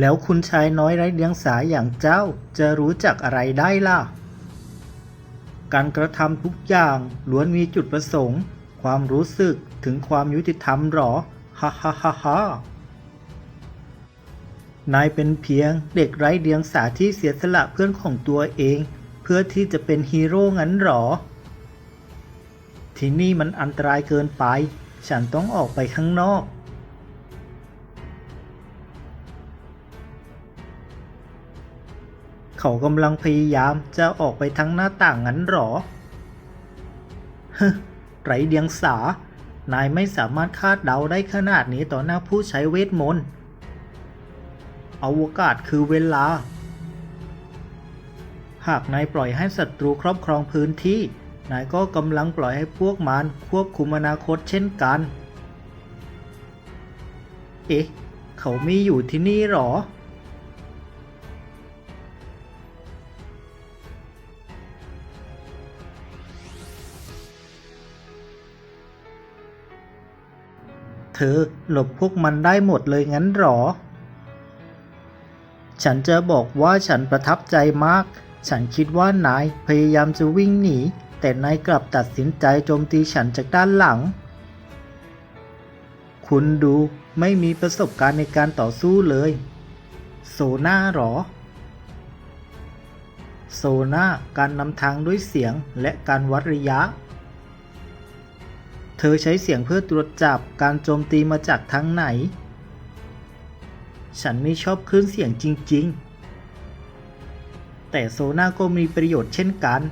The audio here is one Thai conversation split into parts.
แล้วคุณชายน้อยไร้เดียงสาอย่างเจ้าจะรู้จักอะไรได้ล่ะ การกระทำทุกอย่างล้วนมีจุดประสงค์ ความรู้สึกถึงความยุติธรรมหรอ ฮ่าฮ่าฮ่าฮ่านายเป็นเพียงเด็กไร้เดียงสาที่เสียสละเพื่อนของตัวเอง เพื่อที่จะเป็นฮีโร่งั้นหรอ ที่นี่มันอันตรายเกินไป ฉันต้องออกไปข้างนอก เขากำลังพยายามจะออกไปทางหน้าต่างงั้นหรอ ฮึ ไรเดียงสา นายไม่สามารถคาดเดาได้ขนาดนี้ต่อหน้าผู้ใช้เวทมนต์อวกาศคือเวลา หากนายปล่อยให้ศัตรูครอบครองพื้นที่ นายก็กำลังปล่อยให้พวกมันควบคุมอนาคตเช่นกัน เอ๊ะ เขาม่อยู่ที่นี่หรอ เธอหลบพวกมันได้หมดเลยงั้นหรอ ฉันจะบอกว่าฉันประทับใจมาก ฉันคิดว่านายพยายามจะวิ่งหนี แต่นายกลับตัดสินใจโจมตีฉันจากด้านหลัง คุณดูไม่มีประสบการณ์ในการต่อสู้เลย โซน่าหรอ โซน่าการนำทางด้วยเสียงและการวัดระยะ เธอใช้เสียงเพื่อตรวจจับการโจมตีมาจากทางไหน ฉันไม่ชอบคลื่นเสียงจริง ๆ แต่โซน่าก็มีประโยชน์เช่นกัน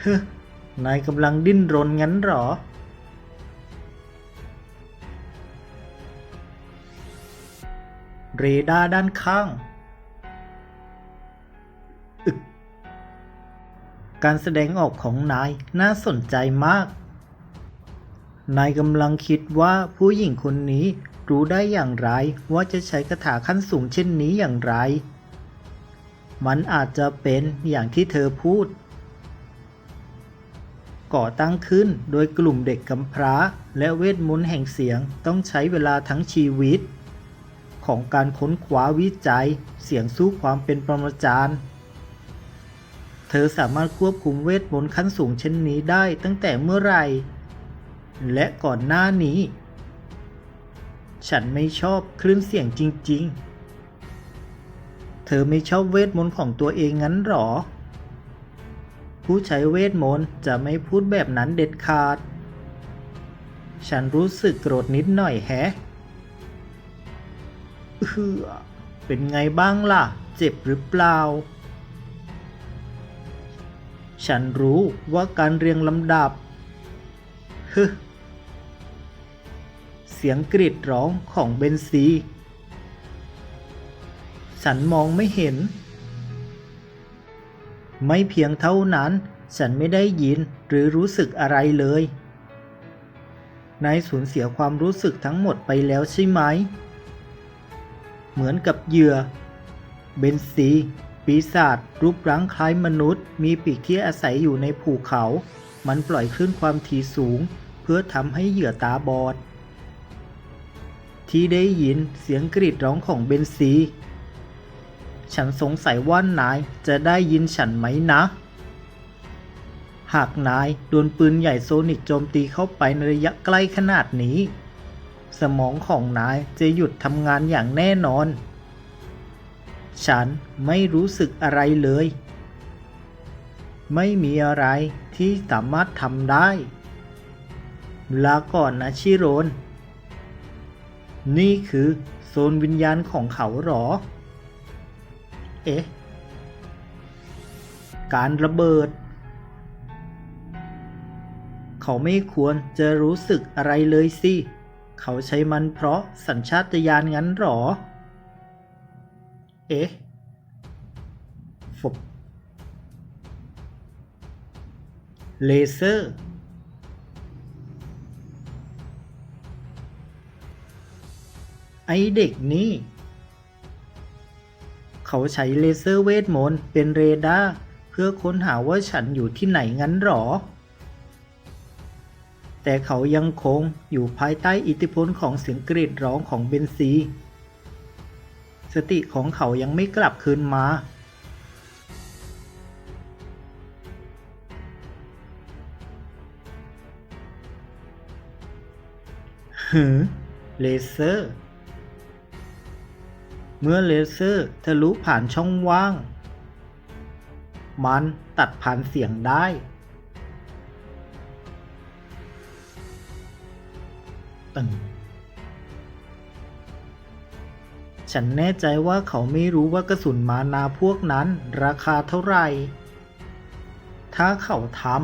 เฮ้นายกำลังดิ้นรนงั้นหรอ เรดาร์ด้านข้างอึกการแสดงออกของนายน่าสนใจมาก นายกำลังคิดว่าผู้หญิงคนนี้รู้ได้อย่างไรว่าจะใช้คาถาขั้นสูงเช่นนี้อย่างไร มันอาจจะเป็นอย่างที่เธอพูด ก่อตั้งขึ้นโดยกลุ่มเด็กกำพร้า และเวทมนต์แห่งเสียงต้องใช้เวลาทั้งชีวิต ของการค้นคว้าวิจัย เสียงสู้ความเป็นปรมาจารย์ เธอสามารถควบคุมเวทมนต์ขั้นสูงเช่นนี้ได้ตั้งแต่เมื่อไหร่ และก่อนหน้านี้ ฉันไม่ชอบคลื่นเสียงจริง ๆ เธอไม่ชอบเวทมนต์ของตัวเองงั้นหรอ ผู้ใช้เวทมนต์จะไม่พูดแบบนั้นเด็ดขาด ฉันรู้สึกโกรธนิดหน่อยแฮะ เออเป็นไงบ้างล่ะ เจ็บหรือเปล่า ฉันรู้ว่าการเรียงลำดับฮึเสียงกรีดร้องของเบนซี ฉันมองไม่เห็น ไม่เพียงเท่านั้น ฉันไม่ได้ยินหรือรู้สึกอะไรเลยนายสูญเสียความรู้สึกทั้งหมดไปแล้วใช่ไหม เหมือนกับเหยื่อ เบนซีปีศาจรูปร่างคล้ายมนุษย์ มีปีกที่อาศัยอยู่ในภูเขา มันปล่อยคลื่นความถี่สูง เพื่อทำให้เหยื่อตาบอด ที่ได้ยินเสียงกรีดร้องของเบนซี ฉันสงสัยว่านายจะได้ยินฉันไหมนะ หากนายโดนปืนใหญ่โซนิกโจมตีเข้าไปในระยะใกล้ขนาดนี้ สมองของนายจะหยุดทำงานอย่างแน่นอน ฉันไม่รู้สึกอะไรเลย ไม่มีอะไรที่สามารถทำได้ ลาก่อนนะชิโรน นี่คือโซนวิญญาณของเขาหรอ เอ๊ะ การระเบิด เขาไม่ควรจะรู้สึกอะไรเลยสิ เขาใช้มันเพราะสัญชาตญาณงั้นหรอ เอ๊ะฝบเลเซอร์ไอเด็กนี่ เขาใช้เลเซอร์เวทมนต์เป็นเรดาร์เพื่อค้นหาว่าฉันอยู่ที่ไหนงั้นหรอ แต่เขายังคงอยู่ภายใต้อิทธิพลของเสียงกรีดร้องของเบนซี สติของเขายังไม่กลับคืนมา หือ เลเซอร์ เมื่อเลเซอร์ทะลุผ่านช่องว่าง มันตัดผ่านเสียงได้ ฉันแน่ใจว่าเขาไม่รู้ว่ากระสุนมานาพวกนั้นราคาเท่าไหร่ ถ้าเขาทำ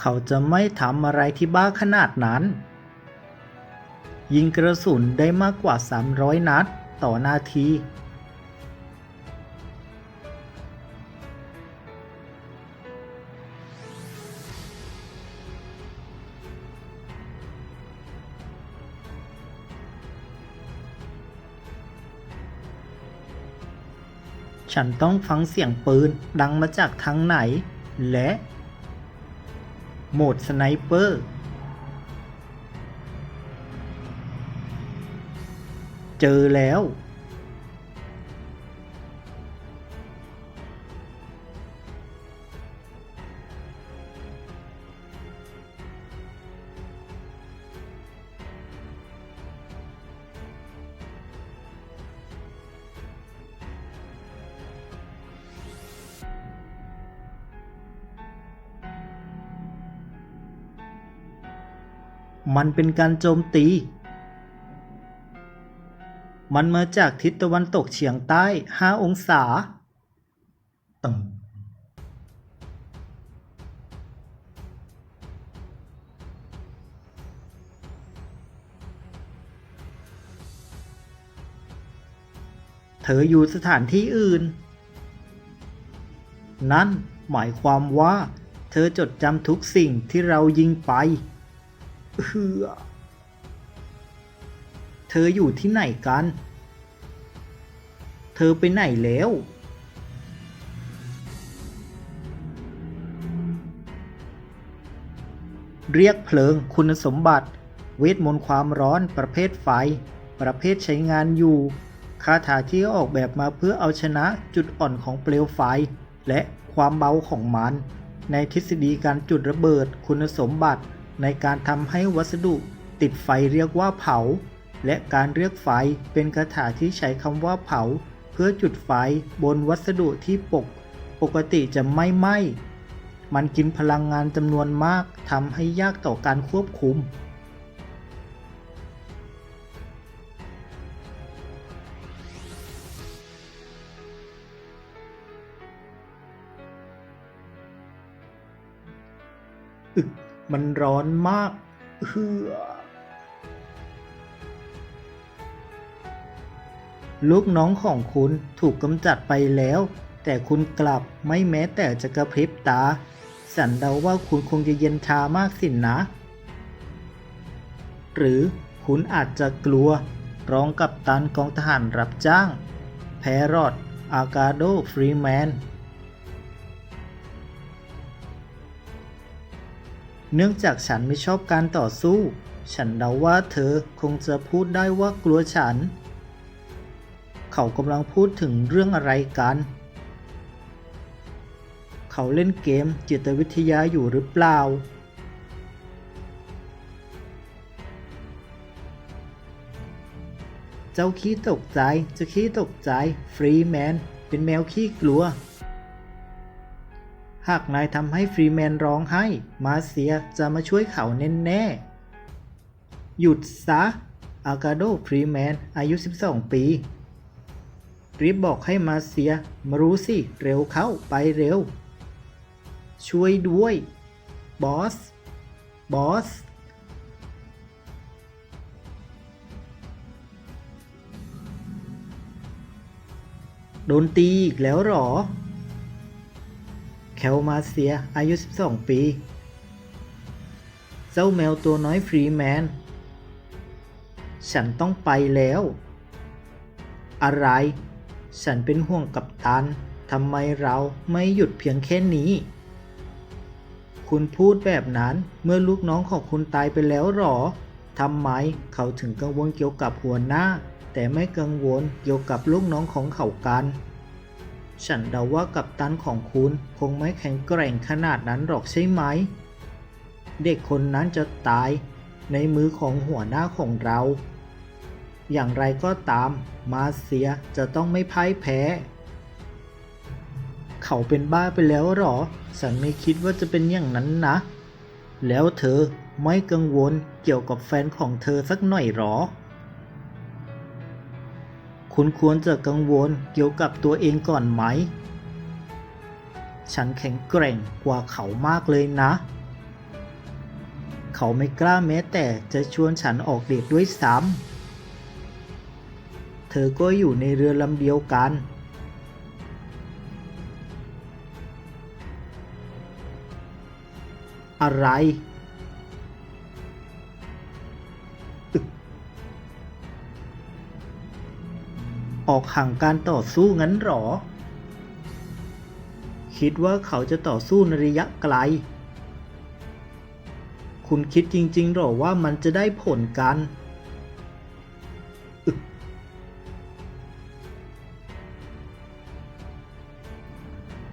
เขาจะไม่ทำอะไรที่บ้าขนาดนั้น ยิงกระสุนได้มากกว่า 300 นัดต่อนาที ฉันต้องฟังเสียงปืนดังมาจากทางไหน และ โหมดสไนเปอร์ เจอแล้ว มันเป็นการโจมตี มันมาจากทิศตะวันตกเฉียงใต้ 5 องศาตึงเธออยู่สถานที่อื่น นั่นหมายความว่า เธอจดจำทุกสิ่งที่เรายิงไป เฮือเธออยู่ที่ไหนกัน เธอไปไหนแล้ว เรียกเพลิงคุณสมบัติ เวทมนต์ความร้อนประเภทไฟ ประเภทใช้งานอยู่ คาถาที่ออกแบบมาเพื่อเอาชนะจุดอ่อนของเปลวไฟ และความเบาของมัน ในทฤษฎีการจุดระเบิดคุณสมบัติ ในการทำให้วัสดุติดไฟเรียกว่าเผา และการเรียกไฟเป็นคาถาที่ใช้คำว่าเผา เพื่อจุดไฟบนวัสดุที่ปก ปกติจะไม่ไหม้มันกินพลังงานจำนวนมากทำให้ยากต่อการควบคุม อึก มันร้อนมากเฮือลูกน้องของคุณถูกกำจัดไปแล้ว แต่คุณกลับไม่แม้แต่จะกระพริบตา สันเดาว่าคุณคงจะเย็นชามากสินนะ หรือคุณอาจจะกลัวรองกับตันกองทหารรับจ้าง แพรอดอากาโดฟรีแมน เนื่องจากฉันไม่ชอบการต่อสู้ ฉันเดาว่าเธอคงจะพูดได้ว่ากลัวฉัน เขากำลังพูดถึงเรื่องอะไรกัน เขาเล่นเกมจิตวิทยาอยู่หรือเปล่า เจ้าขี้ตกใจจะขี้ตกใจ ฟรีแมน เป็นแมวขี้กลัว หากนายทำให้ฟรีแมนร้องไห้ มาเซียจะมาช่วยเขาแน่แน่หยุดซะ อากาโดฟรีแมนอายุ 12 ปี รีบบอกให้มาเสีย มารู้สิ เร็วเข้าไปเร็ว ช่วยด้วย บอส บอสโดนตีอีกแล้วหรอ คลมาเซีย อายุ 12 ปี เจ้าแมวตัวน้อยฟรีแมน ฉันต้องไปแล้ว อะไร ฉันเป็นห่วงกับตัน ทำไมเราไม่หยุดเพียงแค่นี้ คุณพูดแบบนั้นเมื่อลูกน้องของคุณตายไปแล้วหรอ ทำไมเขาถึงกังวลเกี่ยวกับหัวหน้า แต่ไม่กังวลเกี่ยวกับลูกน้องของเขากัน ฉันเดาว่ากับตันของคุณคงไม่แข็งแกร่งขนาดนั้นหรอกใช่ไหม เด็กคนนั้นจะตายในมือของหัวหน้าของเรา อย่างไรก็ตามมาเซียจะต้องไม่พ่ายแพ้ เขาเป็นบ้าไปแล้วหรอ ฉันไม่คิดว่าจะเป็นอย่างนั้นนะ แล้วเธอไม่กังวลเกี่ยวกับแฟนของเธอสักหน่อยหรอ คุณควรจะกังวลเกี่ยวกับตัวเองก่อนไหม ฉันแข็งแกร่งกว่าเขามากเลยนะ เขาไม่กล้าแม้แต่จะชวนฉันออกเดทด้วยซ้ำ เธอก็อยู่ในเรือลำเดียวกัน อะไร ออกห่างการต่อสู้งั้นหรอ คิดว่าเขาจะต่อสู้ในระยะไกล คุณคิดจริงๆหรอว่ามันจะได้ผลกันอึก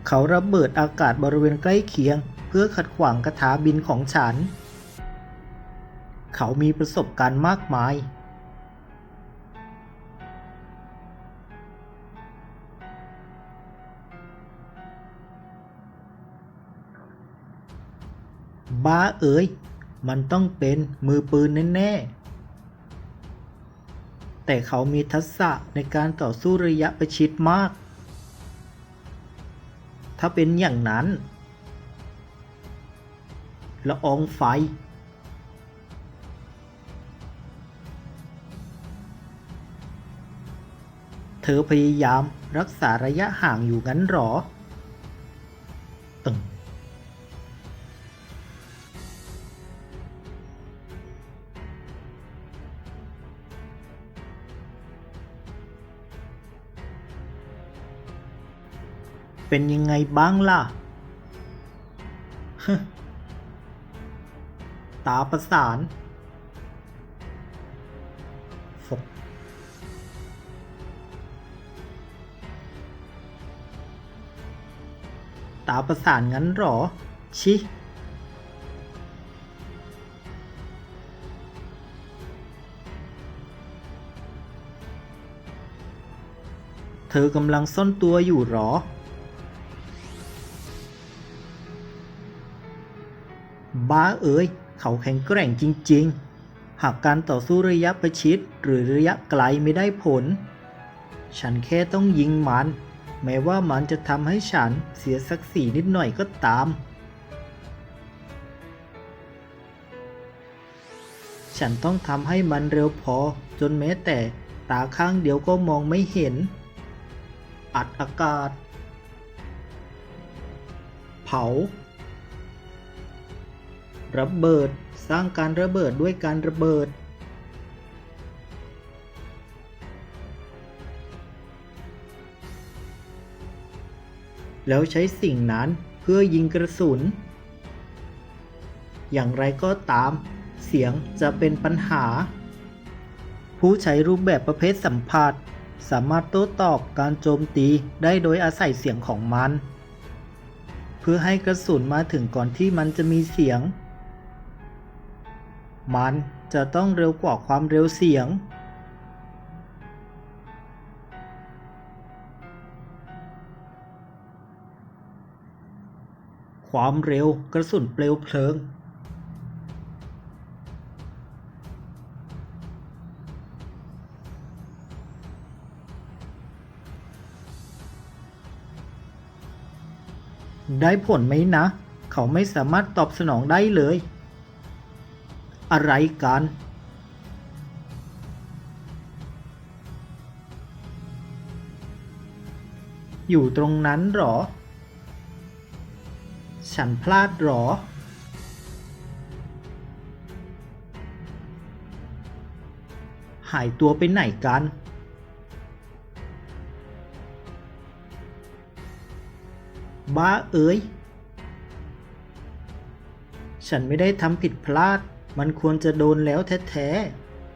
เขาระเบิดอากาศบริเวณใกล้เคียง เพื่อขัดขวางกระถาบินของฉัน เขามีประสบการณ์มากมาย บ้าเอ๋ย มันต้องเป็นมือปืนแน่ๆ แต่เขามีทักษะในการต่อสู้ระยะประชิดมาก ถ้าเป็นอย่างนั้น ละอองไฟ เธอพยายามรักษาระยะห่างอยู่งั้นหรอตึง เป็นยังไงบ้างล่ะ ตาประสานฟกตาประสานงั้นหรอ ชิเธอกำลังซ่อนตัวอยู่หรอ บ้าเอ๋ย เขาแข็งแกร่งจริง ๆ หากการต่อสู้ระยะประชิดหรือระยะไกลไม่ได้ผล ฉันแค่ต้องยิงมัน แม้ว่ามันจะทำให้ฉันเสียศักดิ์ศรีนิดหน่อยก็ตาม ฉันต้องทำให้มันเร็วพอจนแม้แต่ตาข้างเดียวก็มองไม่เห็น อัดอากาศ เผา ระเบิด สร้างการระเบิดด้วยการระเบิด แล้วใช้สิ่งนั้นเพื่อยิงกระสุน อย่างไรก็ตาม เสียงจะเป็นปัญหา ผู้ใช้รูปแบบประเภทสัมผัสสามารถโต้ตอบการโจมตีได้โดยอาศัยเสียงของมัน เพื่อให้กระสุนมาถึงก่อนที่มันจะมีเสียง มันจะต้องเร็วกว่าความเร็วเสียง ความเร็วกระสุนเปลวเพลิง ได้ผลไหมนะ เขาไม่สามารถตอบสนองได้เลย อะไรกัน อยู่ตรงนั้นหรอ ฉันพลาดหรอ หายตัวไปไหนกัน บ้าเอ้ย ฉันไม่ได้ทำผิดพลาด มันควรจะโดนแล้วแท้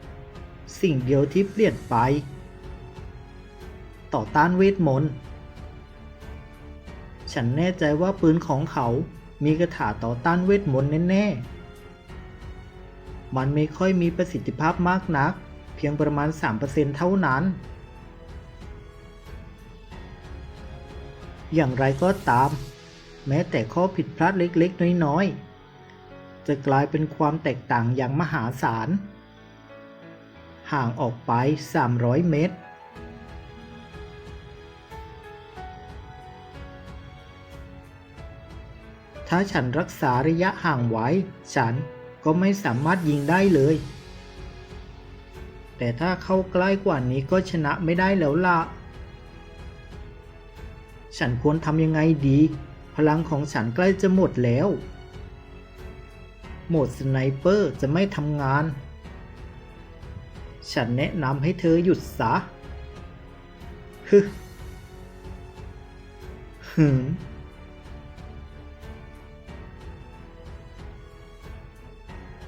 ๆ สิ่งเดียวที่เปลี่ยนไป ต่อต้านเวทมนต์ ฉันแน่ใจว่าปืนของเขา มีกระถาต่อต้านเวทมนต์แน่ๆ มันไม่ค่อยมีประสิทธิภาพมากนัก เพียงประมาณ 3%เท่านั้น อย่างไรก็ตาม แม้แต่ข้อผิดพลาดเล็กๆ น้อยๆ จะกลายเป็นความแตกต่างอย่างมหาศาล ห่างออกไป 300 เมตร ถ้าฉันรักษาระยะห่างไว้ ฉันก็ไม่สามารถยิงได้เลย แต่ถ้าเข้าใกล้กว่านี้ก็ชนะไม่ได้แล้วล่ะ ฉันควรทำยังไงดี พลังของฉันใกล้จะหมดแล้ว โหมดสไนเปอร์จะไม่ทำงาน ฉันแนะนำให้เธอหยุดซะฮึหืม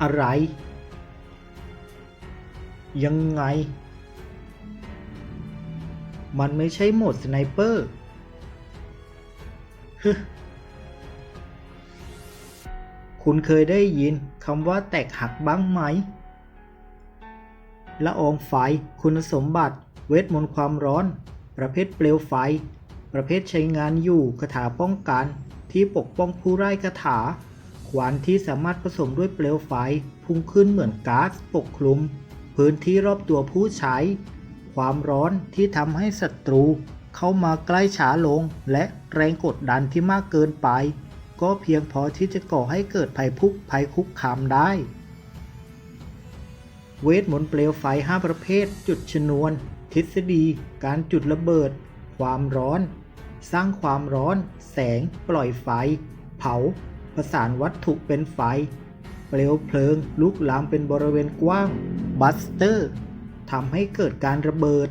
อะไร ยังไง มันไม่ใช่โหมดสไนเปอร์ฮึ คุณเคยได้ยินคำว่าแตกหักบ้างไหม ละอองไฟ คุณสมบัติ เวทมนต์ความร้อน ประเภทเปลวไฟ ประเภทใช้งานอยู่คาถาป้องกัน ที่ปกป้องผู้ไร้คาถา ขวานที่สามารถผสมด้วยเปลวไฟ พุ่งขึ้นเหมือนก๊าซปกคลุม พื้นที่รอบตัวผู้ใช้ ความร้อนที่ทำให้ศัตรู เข้ามาใกล้ช้าลงและแรงกดดันที่มากเกินไป ก็เพียงพอที่จะก่อให้เกิดภัยพุกภัยคุกคามได้ เวทมนต์เปลวไฟ 5 ประเภท จุดชนวน ทฤษฎี การจุดระเบิด ความร้อน สร้างความร้อน แสง ปล่อยไฟ เผา ประสานวัตถุเป็นไฟ เปลวเพลิง ลุกลามเป็นบริเวณกว้าง บัสเตอร์ทำให้เกิดการระเบิด